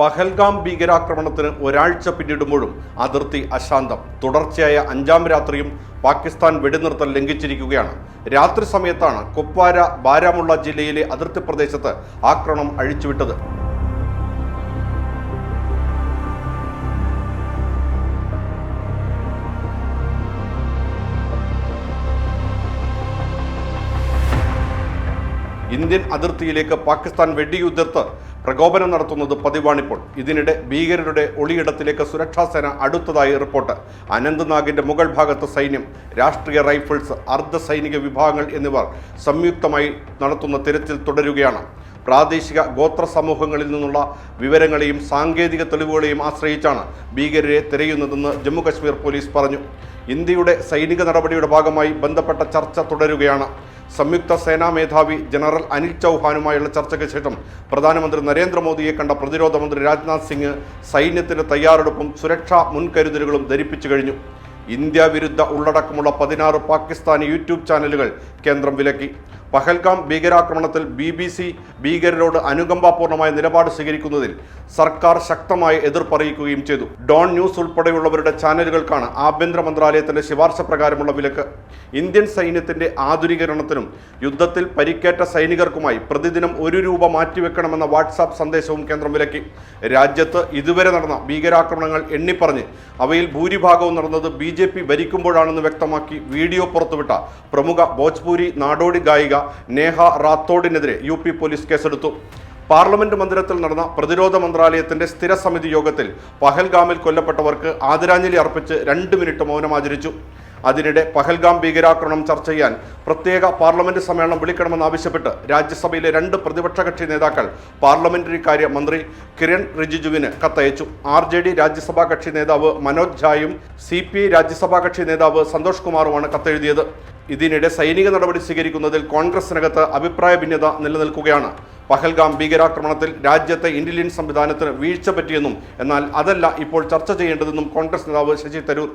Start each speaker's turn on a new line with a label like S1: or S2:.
S1: പഹൽഗാം ഭീകരാക്രമണത്തിന് ഒരാഴ്ച പിന്നിടുമ്പോഴും അതിർത്തി അശാന്തം. തുടർച്ചയായ അഞ്ചാം രാത്രിയും പാകിസ്ഥാൻ വെടിനിർത്തൽ ലംഘിച്ചിരിക്കുകയാണ്. രാത്രി സമയത്താണ് കുപ്വാര ബാരാമുള്ള ജില്ലയിലെ അതിർത്തി പ്രദേശത്ത് ആക്രമണം അഴിച്ചുവിട്ടത്. ഇന്ത്യൻ അതിർത്തിയിലേക്ക് പാകിസ്ഥാൻ വെടിയുതിർത്ത് പ്രകോപനം നടത്തുന്നത് പതിവാണിപ്പോൾ. ഇതിനിടെ ഭീകരരുടെ ഒളിയിടത്തിലേക്ക് സുരക്ഷാസേന അടുത്തതായി റിപ്പോർട്ട്. അനന്ത്നാഗിന്റെ മുകൾ ഭാഗത്ത് സൈന്യം രാഷ്ട്രീയ റൈഫിൾസ് അർദ്ധ സൈനിക വിഭാഗങ്ങൾ എന്നിവർ സംയുക്തമായി നടത്തുന്ന തിരച്ചിൽ തുടരുകയാണ്. പ്രാദേശിക ഗോത്ര സമൂഹങ്ങളിൽ നിന്നുള്ള വിവരങ്ങളെയും സാങ്കേതിക തെളിവുകളെയും ആശ്രയിച്ചാണ് ഭീകരരെ തിരയുന്നതെന്ന് ജമ്മുകശ്മീർ പോലീസ് പറഞ്ഞു. ഇന്ത്യയുടെ സൈനിക നടപടിയുടെ ഭാഗമായി ബന്ധപ്പെട്ട ചർച്ച തുടരുകയാണ്. സംയുക്ത സേനാ മേധാവി ജനറൽ അനിൽ ചൗഹാനുമായുള്ള ചർച്ചയ്ക്ക് ശേഷം പ്രധാനമന്ത്രി നരേന്ദ്രമോദിയെ കണ്ട പ്രതിരോധ മന്ത്രി രാജ്നാഥ് സിംഗ് സൈന്യത്തിന്റെ തയ്യാറെടുപ്പും സുരക്ഷാ മുൻകരുതലുകളും ധരിപ്പിച്ചു കഴിഞ്ഞു. ഇന്ത്യ വിരുദ്ധ ഉള്ളടക്കമുള്ള പതിനാറ് പാകിസ്ഥാനി യൂട്യൂബ് ചാനലുകൾ കേന്ദ്രം വിലക്കി. പഹൽഗാം ഭീകരാക്രമണത്തിൽ ബി ബി സി ഭീകരരോട് അനുകമ്പാപൂർണമായ നിലപാട് സ്വീകരിക്കുന്നതിൽ സർക്കാർ ശക്തമായ എതിർപ്പറിയിക്കുകയും ചെയ്തു. ഡോൺ ന്യൂസ് ഉൾപ്പെടെയുള്ളവരുടെ ചാനലുകൾക്കാണ് ആഭ്യന്തര മന്ത്രാലയത്തിന്റെ ശുപാർശ പ്രകാരമുള്ള വിലക്ക്. ഇന്ത്യൻ സൈന്യത്തിന്റെ ആധുനീകരണത്തിനും യുദ്ധത്തിൽ പരിക്കേറ്റ സൈനികർക്കുമായി പ്രതിദിനം ഒരു രൂപ മാറ്റിവെക്കണമെന്ന വാട്സാപ്പ് സന്ദേശവും കേന്ദ്രം വിലക്കി. രാജ്യത്ത് ഇതുവരെ നടന്ന ഭീകരാക്രമണങ്ങൾ എണ്ണിപ്പറഞ്ഞ് അവയിൽ ഭൂരിഭാഗവും നടന്നത് ബി ജെ പി ഭരിക്കുമ്പോഴാണെന്ന് വ്യക്തമാക്കി വീഡിയോ പുറത്തുവിട്ട പ്രമുഖ ഭോജ്പൂരി നാടോടി ഗായിക നേഹ റാത്തോഡിനെതിരെ യു പി പോലീസ് കേസെടുത്തു. പാർലമെന്റ് മന്ദിരത്തിൽ നടന്ന പ്രതിരോധ മന്ത്രാലയത്തിന്റെ സ്ഥിര സമിതി യോഗത്തിൽ പഹൽഗാമിൽ കൊല്ലപ്പെട്ടവർക്ക് ആദരാഞ്ജലി അർപ്പിച്ച് രണ്ട് മിനിറ്റ് മൗനമാചരിച്ചു അതിനിടെ പഹൽഗാം ഭീകരാക്രമണം ചർച്ച ചെയ്യാൻ പ്രത്യേക പാർലമെന്റ് സമ്മേളനം വിളിക്കണമെന്നാവശ്യപ്പെട്ട് രാജ്യസഭയിലെ രണ്ട് പ്രതിപക്ഷ കക്ഷി നേതാക്കൾ പാർലമെന്ററി കാര്യ മന്ത്രി കിരൺ റിജിജുവിന് കത്തയച്ചു. ആർ ജെ ഡി രാജ്യസഭാ കക്ഷി നേതാവ് മനോജ് ഝായും സി പി ഐ രാജ്യസഭാ കക്ഷി നേതാവ് സന്തോഷ് കുമാറുമാണ് കത്തെഴുതിയത്. ഇതിനിടെ സൈനിക നടപടി സ്വീകരിക്കുന്നതിൽ കോൺഗ്രസിനകത്ത് അഭിപ്രായ ഭിന്നത നിലനിൽക്കുകയാണ്. പഹൽഗാം ഭീകരാക്രമണത്തിൽ രാജ്യത്തെ ഇന്റലിജൻസ് സംവിധാനത്തിന് വീഴ്ച പറ്റിയെന്നും എന്നാൽ അതല്ല ഇപ്പോൾ ചർച്ച ചെയ്യേണ്ടതെന്നും കോൺഗ്രസ് നേതാവ് ശശി തരൂർ